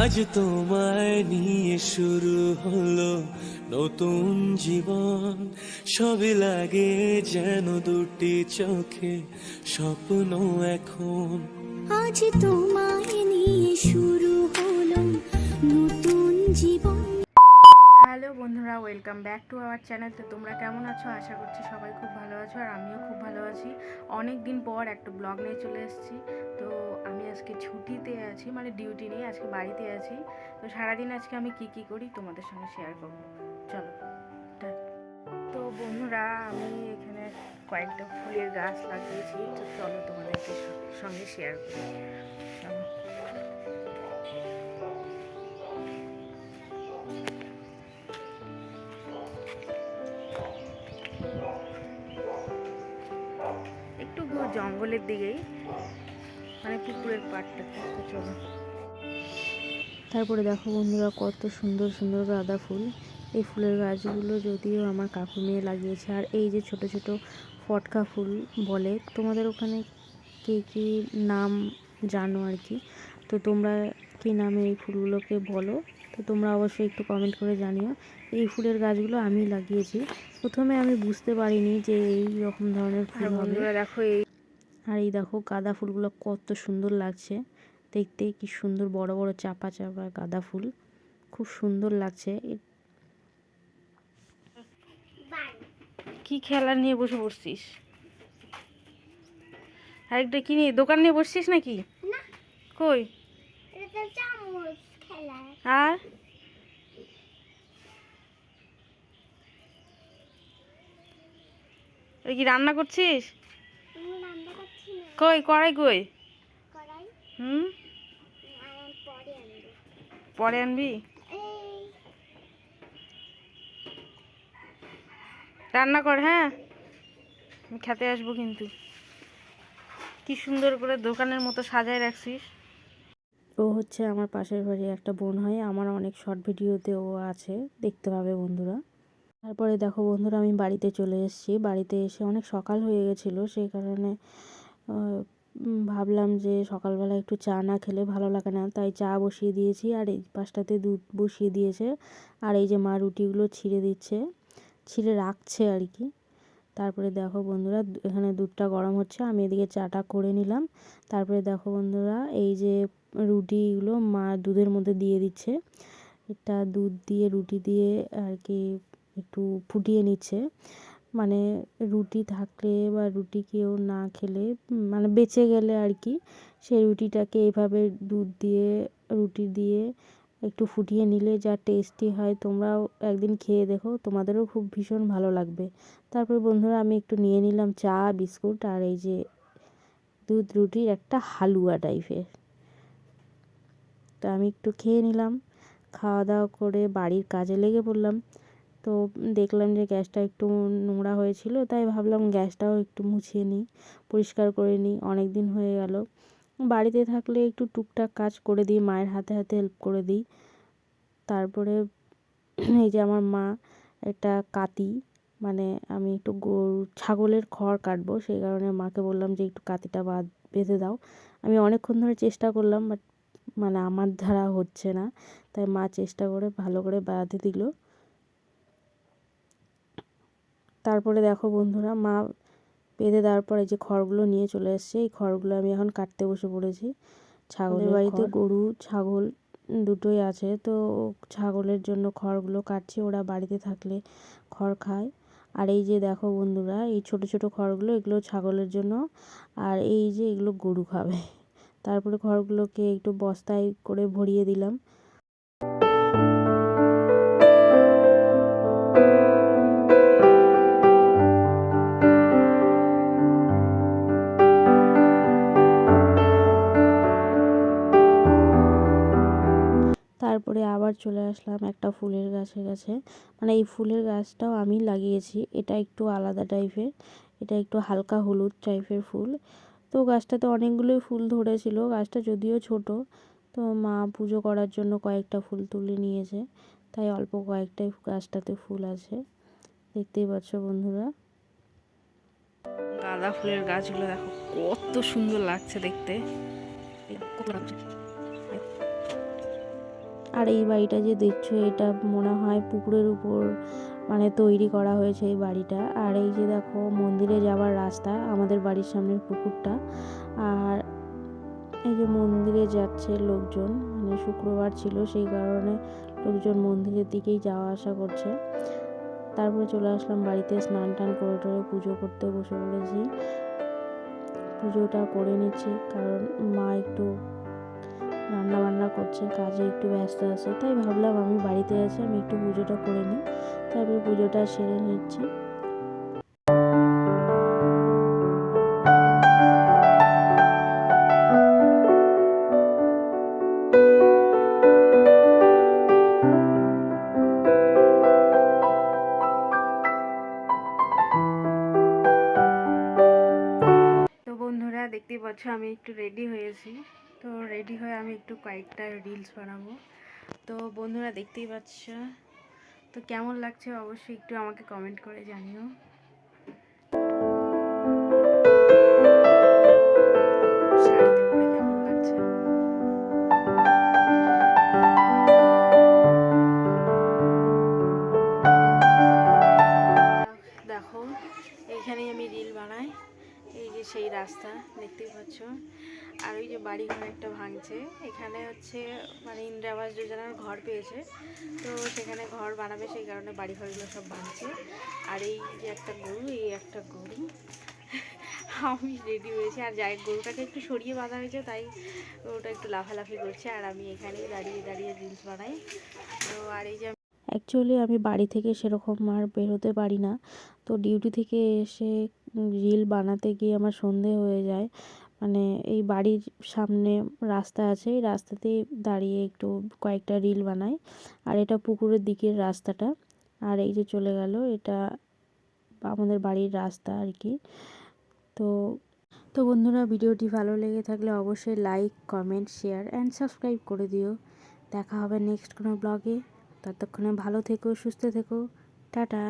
আজ তোমায় নিয়ে শুরু হলো নতুন জীবন। সবই লাগে যেন দুটি চোখে স্বপ্ন এখন। আজ তোমায় নিয়ে শুরু হলো নতুন জীবন। হ্যালো বন্ধুরা welcome back to our channel. তো তোমরা কেমন আছো? আশা করছি সবাই খুব ভালো আছো আর আমিও খুব ভালো আছি। অনেক দিন পর একটা ব্লগ নিয়ে চলে এসেছি। তো আমি আজকে ছুটিতে আছি মানে ডিউটি নেই আজকে বাড়িতে আছি। তো সারাদিন আজকে আমি কি কি করি তোমাদের সঙ্গে শেয়ার করব। চলো তো বন্ধুরা, আমি এখানে কয়েকটা ফুলের গাছ লাগিয়েছি, তো চলো তোমাদেরকে সঙ্গে শেয়ার করি। একটু জঙ্গলের দিকেই। মানে পুকুরের তো চলো। তারপরে দেখো বন্ধুরা কত সুন্দর সুন্দর গাঁদা ফুল। এই ফুলের গাছগুলো যদিও আমার কাকু মেয়ে লাগিয়েছে আর এই যে ছোট ছোট ফটকা ফুল বলে তোমাদের ওখানে কে কী নাম জানো আর কি? তো তোমরা কী নামে এই ফুলগুলোকে বলো? তো তোমরা অবশ্যই একটু কমেন্ট করে জানিও। এই ফুলের গাছগুলো আমি লাগিয়েছি। প্রথমে আমি বুঝতে পারিনি যে এই রকম ধরনের ফুল হবে। দেখো এই আর এই দেখো গাঁদা ফুলগুলো কত সুন্দর লাগছে। দেখতে কি সুন্দর বড় বড় চাপা চাপা গাঁদা ফুল। খুব সুন্দর লাগছে। কি খেলা নিয়ে বসে পড়ছিস? আরেকটা কি নিয়ে দোকান নিয়ে বসছিস নাকি? কই? আর? কি রান্না করছিস? কই কড়াই কই? হুম? পরে আনবি? এই রান্না কর হ্যাঁ? আমি খেতে আসব কিন্তু। কি সুন্দর করে দোকানের মতো সাজায় রাখছিস। ও হচ্ছে আমার পাশের বাড়ি একটা বোন হয় আমার অনেক শর্ট ভিডিওতে ও আছে দেখতে পাবে বন্ধুরা। তারপরে দেখো বন্ধুরা আমি বাড়িতে চলে এসেছি। বাড়িতে এসে অনেক সকাল হয়ে গেছিল সেই কারণে ভাবলাম যে সকালবেলা একটু চা না খেলে ভালো লাগে না। তাই চা বসিয়ে দিয়েছি আর এই পাশটাতে দুধ বসিয়ে দিয়েছে। আর এই যে মা রুটিগুলো ছিঁড়ে দিচ্ছে, ছিঁড়ে রাখছে আর কি। তারপরে দেখো বন্ধুরা এখানে দুধটা গরম হচ্ছে, আমি এদিকে চাটা করে নিলাম। তারপরে দেখো বন্ধুরা, এই যে রুটিগুলো মা দুধের মধ্যে দিয়ে দিচ্ছে। এটা দুধ দিয়ে, রুটি দিয়ে আর কি একটু ফুটিয়ে নিচ্ছে। মানে রুটি থাকলে বা রুটি কেউ না খেলে মানে বেঁচে গেলে আর কি, সেই রুটিটাকে এইভাবে দুধ দিয়ে, রুটি দিয়ে একটু ফুটিয়ে নিলে যা টেস্টি হয় তোমরাও একদিন খেয়ে দেখো, তোমাদেরও খুব ভীষণ ভালো লাগবে। তারপর বন্ধুরা আমি একটু নিয়ে নিলাম চা, বিস্কুট আর এই যে দুধ রুটির একটা হালুয়া টাইপের তো আমি একটু খেয়ে নিলাম, খাওয়া দাওয়া করে বাড়ির কাজে লেগে পড়লাম। তো দেখলাম যে গ্যাসটা একটু নোংরা হয়েছিল, তাই ভাবলাম গ্যাসটাও একটু মুছিয়ে নিই, পরিষ্কার করে নিই অনেক দিন হয়ে গেল। বাড়িতে থাকলে একটু টুকটাক কাজ করে দিই, মায়ের হাতে হাতে হেল্প করে দিই। তারপরে এই যে আমার মা একটা কাতি মানে আমি একটু গরু, ছাগলের খড় কাটবো, সেই কারণে মাকে বললাম যে একটু কাতিটা বাদ বেঁধে দাও। আমি অনেকক্ষণ ধরে চেষ্টা করলাম বাট মানে আমার দ্বারা হচ্ছে না, তাই মা চেষ্টা করে ভালো করে বাঁধে দিল। তারপরে দেখো বন্ধুরা মা বেঁধে দেওয়ার পরে যে খড়গুলো নিয়ে চলে এসছে এই খড়গুলো আমি এখন কাটতে বসে পড়েছি। ছাগলের বাড়িতে গরু ছাগল দুটোই আছে তো ছাগলের জন্য খড়গুলো কাটছি ওরা বাড়িতে থাকলে খড় খায়। আর এই যে দেখো বন্ধুরা এই ছোট ছোট খড়গুলো এগুলো ছাগলের জন্য আর এই যে এগুলো গরু খাবে। তারপরে খড়গুলোকে একটু বস্তায় করে ভরিয়ে দিলাম। আবার চলে আসলাম একটা ফুলের গাছের কাছে। মানে এই ফুলের গাছটাও আমি লাগিয়েছি। এটা একটু আলাদা টাইপের। এটা একটু হালকা হলুদ টাইপের ফুল। তো গাছটাতে অনেকগুলোই ফুল ধরেছিল। গাছটা যদিও ছোট, তো মা পুজো করার জন্য কয়েকটা ফুল তুলে নিয়েছে। তাই অল্প কয়েকটাই গাছটাতে ফুল আছে। দেখতেই পাচ্ছ বন্ধুরা। গাঁদা ফুলের গাছগুলো দেখো, কত সুন্দর লাগছে দেখতে। আর এই বাড়িটা যে দেখছ, এটা মনে হয় পুকুরের উপর মানে তৈরি করা হয়েছে এই বাড়িটা। আর এই যে দেখো, মন্দিরে যাওয়ার রাস্তা, আমাদের বাড়ির সামনের পুকুরটা। আর এই যে মন্দিরে যাচ্ছে লোকজন মানে শুক্রবার ছিল, সেই কারণে লোকজন মন্দিরের দিকেই যাওয়া আসা করছে। তারপরে চলে আসলাম বাড়িতে, স্নান টান করে টরে পুজো করতে বসে পড়েছি। পুজোটা করে নিচ্ছি, কারণ মা একটু রান্না বান্না করছে, কাজে একটু ব্যস্ত আছে, তাই ভাবলাম আমি বাড়িতে আছি, আমি একটু পুজোটা করে নিই। তারপরে পুজোটা সেরে নিচ্ছি। দেখতেই পাচ্ছ আমি একটু রেডি হয়েছি। তো রেডি হয়ে আমি একটু কয়েকটা রিলস বানাবো। তো বন্ধুরা দেখতেই পাচ্ছ। তো কেমন লাগছে অবশ্যই একটু আমাকে কমেন্ট করে জানিও। বাড়ি ঘর একটা ভাঙছে। এখানে হচ্ছে মানে ইন্দিরা আবাস যোজনার ঘর পেয়েছে। তো সেখানে ঘর বানাবে সেই কারণে বাড়ি ঘরগুলো সব ভাঙছে। আর এই যে একটা গরু, এই একটা গরু, আমি রেডি হয়েছি। আর যাই গরুটাকে একটু সরিয়ে বাঁধা হয়েছে, তাই ওটা একটু লাফালাফি করছে। আর আমি এখানেই দাঁড়িয়ে দাঁড়িয়ে রিলস বানাই। তো আর এই যে অ্যাকচুয়ালি আমি বাড়ি থেকে সেরকম আর বেরোতে পারি না। তো ডিউটি থেকে এসে রিল বানাতে গিয়ে আমার সন্ধে হয়ে যায়। মানে এই বাড়ির সামনে রাস্তা আছে, এই রাস্তাতেই দাঁড়িয়ে একটু কয়েকটা রিল বানাই। আর এটা পুকুরের দিকের রাস্তাটা। আর এই যে চলে গেল, এটা আমাদের বাড়ির রাস্তা আর কি। তো তো বন্ধুরা, ভিডিওটি ভালো লেগে থাকলে অবশ্যই like comment share and subscribe করে দিও। দেখা হবে নেক্সট কোনো ব্লগে ততক্ষণে ভালো থেকো, সুস্থ থেকো। টাটা।